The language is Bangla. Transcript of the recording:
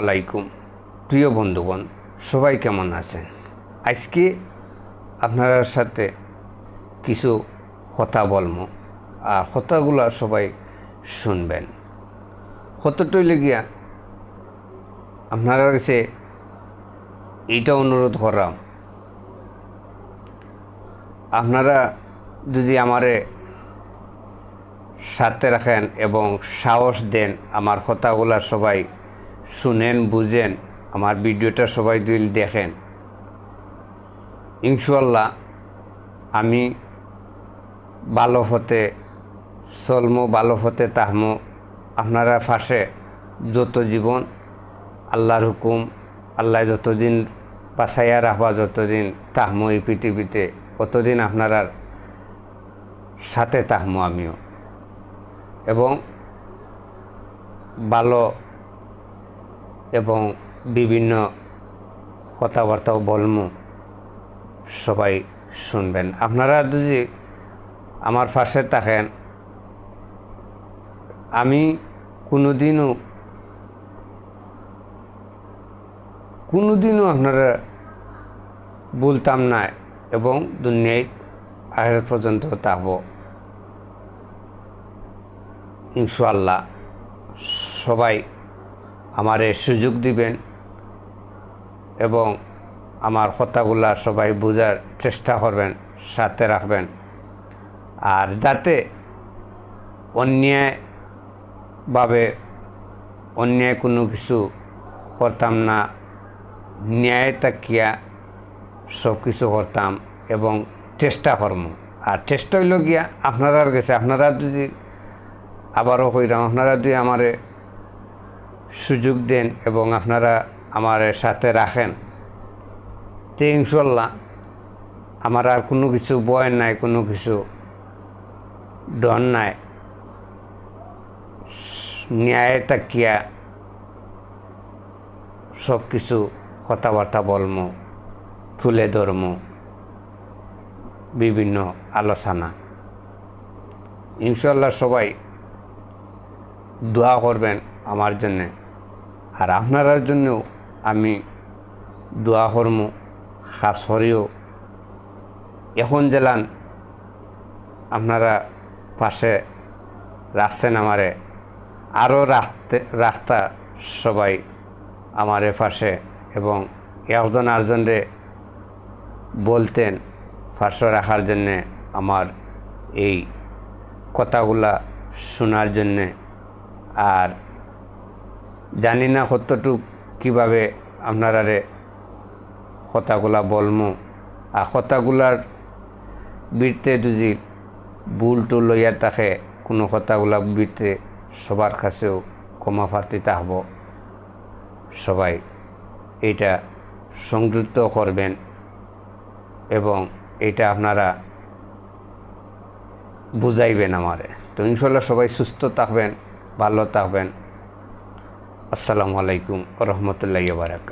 আলাইকুম প্রিয় বন্ধুগণ, সবাই কেমন আছেন? আজকে আপনার সাথে কিছু কথা বলব। আর কথাগুলো সবাই শুনবেন। কতটুই লেগিয়া আপনারা কাছে এইটা অনুরোধ করাম আপনারা যদি আমারে সাথে রাখেন এবং সাহস দেন, আমার কথাগুলো সবাই শুনেন, বুঝেন, আমার ভিডিওটা সবাই যদি দেখেন। ইনশাল্লাহ আমি ভালো হতে চলমো, ভালো হতে তাহমো। আপনারা ফাঁসে যত জীবন, আল্লাহর হুকুম, আল্লাহ যতদিন বাসাইয়া রাখবা, যতদিন তাহমো এই পৃথিবীতে কতদিন আপনারা সাথে তাহমো আমিও। এবং ভালো এবং বিভিন্ন কথাবার্তাও বলমু। সবাই শুনবেন। আপনারা যদি আমার পাশে থাকেন, আমি কোনোদিনও কোনোদিনও আপনারা বলতাম না এবং দুনিয়ায় আখের পর্যন্ত থাকব। ইনশাল্লাহ সবাই আমারে সুযোগ দিবেন এবং আমার কথাগুলা সবাই বোঝার চেষ্টা করবেন, সাথে রাখবেন। আর যাতে অন্যায়ভাবে অন্যায় কোনো কিছু করতাম না, ন্যায় তাকিয়া সব কিছু করতাম এবং চেষ্টা করম। আর চেষ্টা হইল গিয়া আপনারা গেছে আপনারা যদি আবারও কইরাম, আপনারা যদি আমারে সুযোগ দেন এবং আপনারা আমার সাথে রাখেন। তে ইনশাল্লাহ আমার আর কোনো কিছু বয় নাই, কোনো কিছু ডন নাই। ন্যায় তাকিয়া সব কিছু কথাবার্তা বলমো, তুলে ধরমো, বিভিন্ন আলোচনা। ইনশাল্লাহ সবাই দোয়া করবেন আমার জন্যে। আর আপনার জন্যও আমি দোয়া করম খাস করিও। এখন জেলান আপনারা পাশে রাখছেন আমারে। আরও রাখতে, রাখতা সবাই আমারে পাশে এবং একজন আরেকজনরে বলতেন পাশে রাখার জন্যে আমার এই কথাগুলা শোনার জন্যে। আর জানি না কতটুক কীভাবে আপনারারে কথাগুলা বলমু। আর কথাগুলার বীরতে যদি ভুল লইয়া থাকে কোনো কথাগুলা বীরতে সবার কাছেও ক্ষমা প্রার্থী থাকব সবাই এটা সংযুক্ত করবেন এবং এটা আপনারা বুঝাইবেন আমারে। তো ইনশাল্লাহ সবাই সুস্থ থাকবেন, ভালো থাকবেন। আসসালামু আলাইকুম রহমতুল্লাহ বারাক